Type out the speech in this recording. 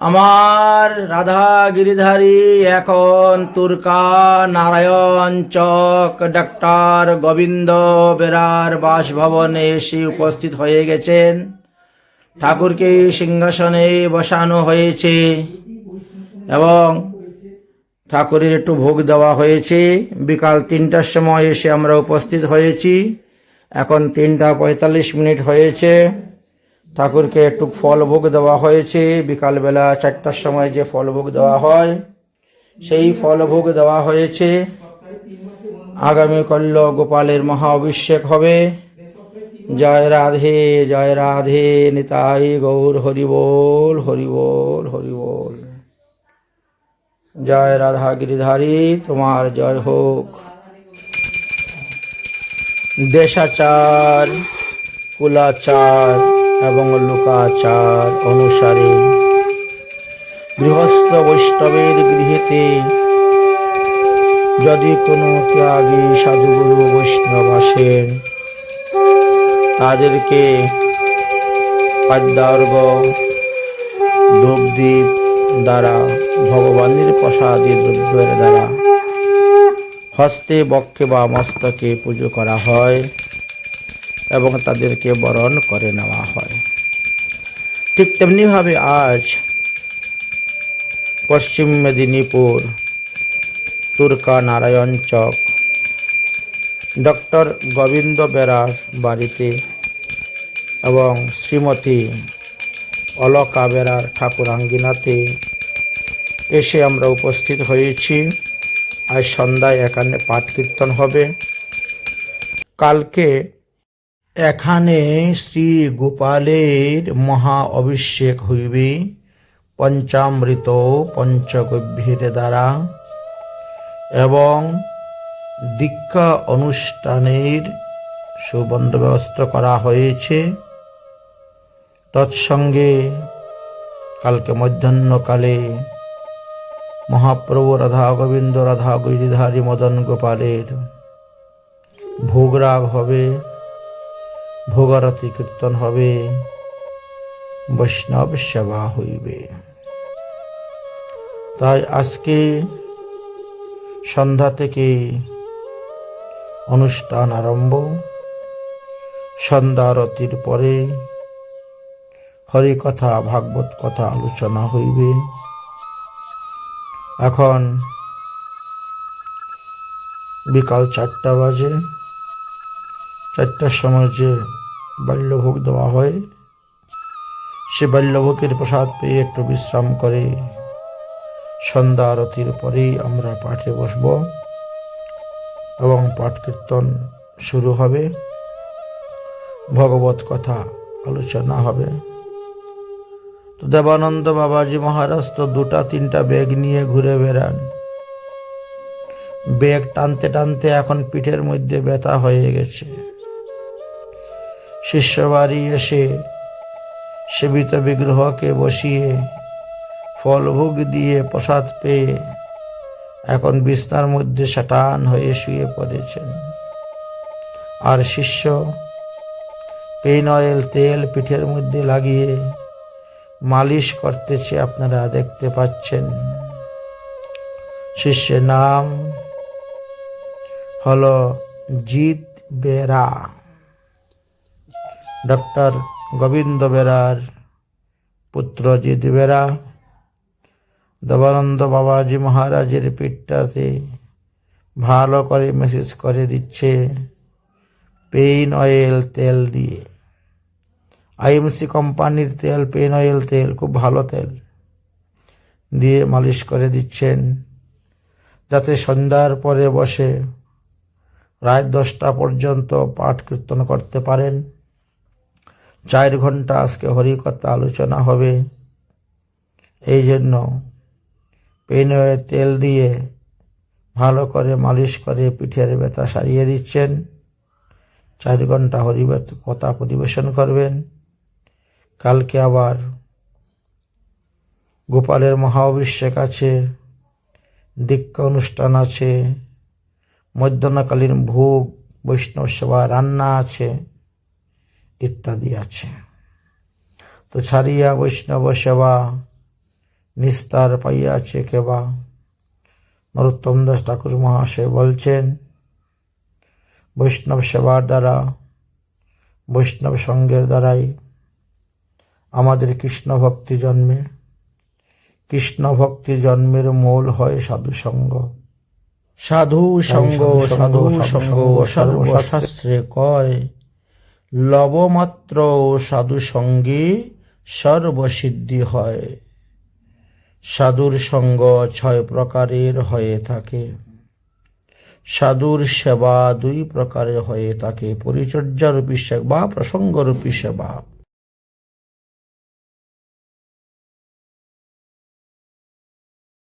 আমার রাধা গিরিধারী এখন তুর্কা নারায়ণ চক, ডাক্তার গোবিন্দ বেরার বাসভবনে এসে উপস্থিত হয়ে গেছেন। ঠাকুরকে সিংহাসনে বসানো হয়েছে এবং ঠাকুরের একটু ভোগ দেওয়া হয়েছে। বিকাল তিনটার সময় এসে আমরা উপস্থিত হয়েছি। এখন তিনটা পঁয়তাল্লিশ মিনিট হয়েছে। ঠাকুরকে একটু ফল ভোগ দেওয়া হয়েছে। বিকালবেলা চারটার সময় যে ফল ভোগ দেওয়া হয়, সেই ফল ভোগ দেওয়া হয়েছে। আগামীকাল গোপালের মহা অভিষেক হবে। জয় রাধে জয় রাধে, নিতাই গৌর হরিবোল হরিবোল হরিবোল জয় রাধা গিরিধারী, তোমার জয় হোক। দেশাচার, কুলাচার। এবং লোকাচার অনুসারে গৃহস্থ বৈষ্ণবের গৃহেতে যদি কোনো ত্যাগী সাধুগুরু বৈষ্ণব আসেন, তাদেরকে পাদ্যার্ঘ, ধূপদীপ দ্বারা, ভগবানের প্রসাদী দ্রব্যের দ্বারা হস্তে, বক্ষে বা মস্তকে পুজো করা হয়। এবং তাদেরকে বরণ করে নেওয়া হয়। ঠিক তেমনিভাবে আজ পশ্চিম মেদিনীপুর, তুর্কা নারায়ণ চক, ডক্টর গোবিন্দ বেরার বাড়িতে এবং শ্রীমতী অলকা বেরার ঠাকুরাঙ্গিনাতে এসে আমরা উপস্থিত হয়েছি। আজ সন্ধ্যায় এখানে পাঠ কীর্তন হবে। কালকে এখানে শ্রী গোপালের মহা অভিষেক হইবে, পঞ্চামৃত পঞ্চগভীর দ্বারা, এবং দীক্ষা অনুষ্ঠানের সুবন্দোবস্ত করা হয়েছে। তৎসঙ্গে কালকে মধ্যাহ্নকালে মহাপ্রভু রাধা গোবিন্দ রাধা গিরিধারী মদন গোপালের ভোগরাগ হবে। ভোগারতি কীর্তন হবে, বৈষ্ণব সেবা হইবে। তাই আজকে সন্ধ্যা থেকে অনুষ্ঠান আরম্ভ, সন্ধ্যা আরতির পরে হরিকথা, ভাগবত কথা আলোচনা হইবে। এখন বিকাল চারটা বাজে, চারটার সময় যে বাল্যভোগ দেওয়া হয়। সে বাল্যভোগের প্রসাদ পেয়ে একটু বিশ্রাম করে। সন্ধ্যা আরতির পরেই আমরা পাঠে বসব এবং পাঠ কীর্তন শুরু হবে। ভগবত কথা আলোচনা হবে। তো দেবানন্দ বাবাজি মহারাজ তো দুটা তিনটা ব্যাগ নিয়ে ঘুরে বেড়ান। ব্যাগ টানতে টানতে এখন পিঠের মধ্যে ব্যথা হয়ে গেছে। শিষ্য বাড়ি এসে সেবিত বিগ্রহকে বসিয়ে ফলভোগ দিয়ে প্রসাদ পেয়ে এখন বিছনার মধ্যে সাটান হয়ে শুয়ে পড়েছেন। আর শিষ্য পেন অয়েল তেল পিঠের মধ্যে লাগিয়ে মালিশ করতেছে আপনারা দেখতে পাচ্ছেন। শিষ্যের নাম হলো জিৎ বেরা ডক্টর গোবিন্দ বেরার, পুত্র জিৎ বেরা, দেবানন্দ বাবাজি মহারাজের পিঠটাতে ভালো করে মেসেজ করে দিচ্ছে, পেইন অয়েল তেল দিয়ে। আইএমসি কোম্পানির তেল পেন অয়েল তেল, খুব ভালো তেল দিয়ে মালিশ করে দিচ্ছেন। যাতে সন্ধ্যার পরে বসে রাত দশটা পর্যন্ত পাঠ কীর্তন করতে পারেন। চার ঘণ্টা আজকে হরিকথা আলোচনা হবে। এই জন্য পেন অয়েল তেল দিয়ে ভালো করে মালিশ করে পিঠের ব্যথা সারিয়ে দিচ্ছেন। চার ঘণ্টা হরি কথা পরিবেশন করবেন। কালকে আবার গোপালের মহা অভিষেক আছে, দীক্ষা অনুষ্ঠান আছে, মধ্যাহ্নকালীন ভোগ, বৈষ্ণব সেবা, রান্না আছে। ইত্যাদি আছে। তো ছাড়িয়া বৈষ্ণব সেবা নিস্তার পাইয়াছে কেবা নরোত্তম দাস ঠাকুর মহাশয় বলছেন বৈষ্ণব সেবার দ্বারা বৈষ্ণব সঙ্গের দ্বারাই আমাদের কৃষ্ণ ভক্তি জন্মে। কৃষ্ণ ভক্তি জন্মের মূল হয় সাধু সঙ্গ। সাধু সঙ্গ সাধু সঙ্গ সর্বশাস্ত্রে। কয়। লবমাত্র সাধু সঙ্গে সর্বসিদ্ধি হয়। সাধুর সঙ্গ ছয় প্রকারের হয়ে থাকে। সাধুর সেবা দুই প্রকারের হয়ে থাকে। পরিচর্যারূপী সেবা, প্রসঙ্গরূপী সেবা।